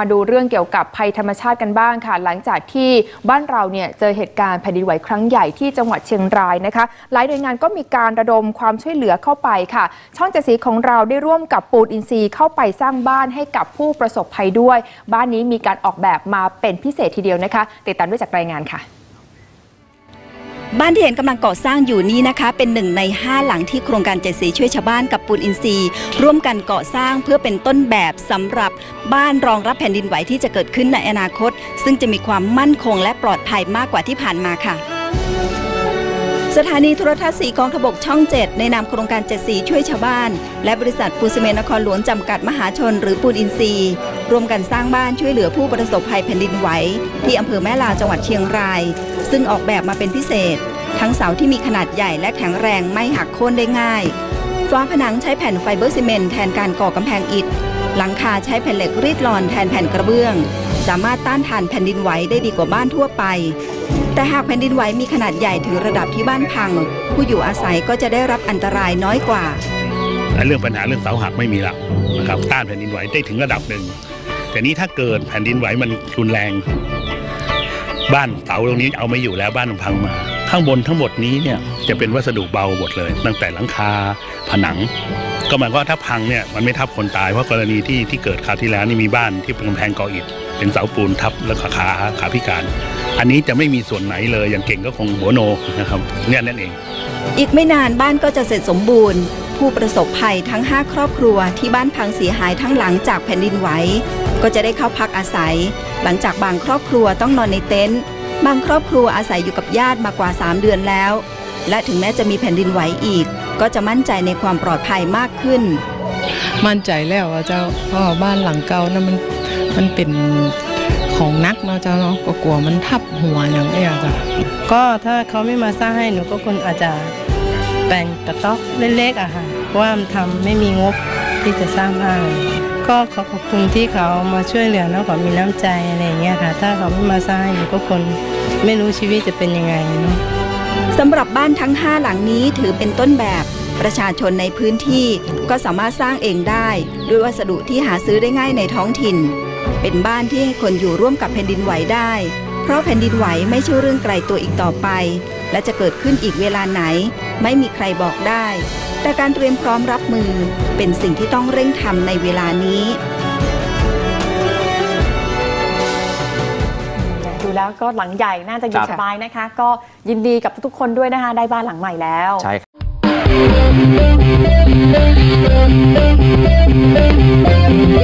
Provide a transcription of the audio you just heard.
มาดูเรื่องเกี่ยวกับภัยธรรมชาติกันบ้างค่ะ หลังจากที่บ้านเราเนี่ยเจอเหตุการณ์แผ่นดินไหวครั้งใหญ่ที่จังหวัดเชียงรายนะคะหลายหน่วยงานก็มีการระดมความช่วยเหลือเข้าไปค่ะ ช่องเจสีของเราได้ร่วมกับปูนอินทรีย์เข้าไปสร้างบ้านให้กับผู้ประสบภัยด้วย บ้านนี้มีการออกแบบมาเป็นพิเศษทีเดียวนะคะ ติดตามด้วยจากรายงานค่ะ บ้านที่เห็นกำลังก่อสร้างอยู่นี้นะคะ เป็นหนึ่งใน 5 หลังที่โครงการเจ็ดสีช่วยชาวบ้านกับปูนอินทรีย์ ร่วมกันก่อสร้างเพื่อเป็นต้นแบบสำหรับบ้านรองรับแผ่นดินไหวที่จะเกิดขึ้นในอนาคต ซึ่งจะมีความมั่นคงและปลอดภัยมากกว่าที่ผ่านมาค่ะ สถานีโทรทัศน์สีกองทบกช่อง 7 ในนามโครงการเจ็ดสีช่วยชาวบ้าน และบริษัทปูนซีเมนต์นครหลวงจำกัดมหาชน หรือปูนอินทรีย์ร่วมกันสร้างบ้านช่วยเหลือผู้ประสบภัยแผ่นดินไหว ที่อำเภอแม่ลาจังหวัดเชียงราย ซึ่งออกแบบมาเป็นพิเศษ ทั้งเสาที่มีขนาดใหญ่และแข็งแรงไม่หักโค่นได้ง่ายฟ้าผนังใช้แผ่นไฟเบอร์ซีเมนต์แทนการก่อกำแพงอิฐหลังคาใช้แผ่นเหล็กรีดลอนแทนแผ่นกระเบื้อง สามารถต้านทานแผ่นดินไหวได้ดีกว่าบ้านทั่วไป แต่หากแผ่นดินไหวมีขนาดใหญ่ถึงระดับที่บ้านพัง ผู้อยู่อาศัยก็จะได้รับอันตรายน้อยกว่า เรื่องปัญหาเรื่องเสาหักไม่มีละนะครับต้านแผ่นดินไหวได้ถึงระดับหนึ่งแต่นี้ถ้าเกิดแผ่นดินไหวมันรุนแรง บ้านเสาตรงนี้เอาไม่อยู่แล้วบ้านมันพังมา ข้างบนทั้งหมดนี้เนี่ยจะเป็นวัสดุเบาหมดเลย ตั้งแต่หลังคาผนัง ก็หมายความว่าถ้าพังเนี่ยมันไม่ทับคนตายเพราะกรณีที่ที่เกิดคราวที่แล้วนี่มีบ้านที่เป็นกำแพงก่ออิฐ เป็นเสาปูนทับแล้วขาขาขาพิการ อันนี้จะไม่มีส่วนไหนเลยอย่างเก่งก็คงหัวโนนะครับเนี่ยนั่นเอง อีกไม่นานบ้านก็จะเสร็จสมบูรณ์ ผู้ประสบภัยทั้ง 5 ครอบครัวที่บ้านพังเสียหายทั้งหลังจากแผ่นดินไหวก็จะได้เข้าพักอาศัย หลังจากบางครอบครัวต้องนอนในเต็นท์บางครอบครัวอาศัยอยู่กับญาติมากว่า 3 เดือนแล้ว และถึงแม้จะมีแผ่นดินไหวอีก ก็จะมั่นใจในความปลอดภัยมากขึ้น มั่นใจแล้วว่าเจ้าเพราะบ้านหลังเก่านะมันมันเป็นของนักเนาะเจ้าเนาะก็กลัวมันทับหัวอย่างเงี้ยจ้ะก็ถ้าเขาไม่มาสร้างให้หนูก็คงอาจจะแปลงกระต๊อกเล็กๆอะค่ะเพรว่ามันทำไม่มีงบที่จะสร้างบ้านก็ขอขอบคุณที่เขามาช่วยเหลือเนาะเขามีน้ำใจอะไรอย่างเงี้ยค่ะ ถ้าเขาไม่มาสร้างให้หนูก็คงไม่รู้ชีวิตจะเป็นยังไงเนาะสำหรับบ้านทั้ง 5 หลังนี้ถือเป็นต้นแบบ ประชาชนในพื้นที่ก็สามารถสร้างเองได้ ด้วยวัสดุที่หาซื้อได้ง่ายในท้องถิ่น เป็นบ้านที่ให้คนอยู่ร่วมกับแผ่นดินไหวได้ เพราะแผ่นดินไหวไม่ใช่เรื่องไกลตัวอีกต่อไป และจะเกิดขึ้นอีกเวลาไหน ไม่มีใครบอกได้ แต่การเตรียมพร้อมรับมือ เป็นสิ่งที่ต้องเร่งทำในเวลานี้ดูแล้วก็หลังใหญ่น่าจะอยู่ครับสบายนะคะ ก็ยินดีกับทุกๆคนด้วยนะคะ ได้บ้านหลังใหม่แล้วใช่ ครับ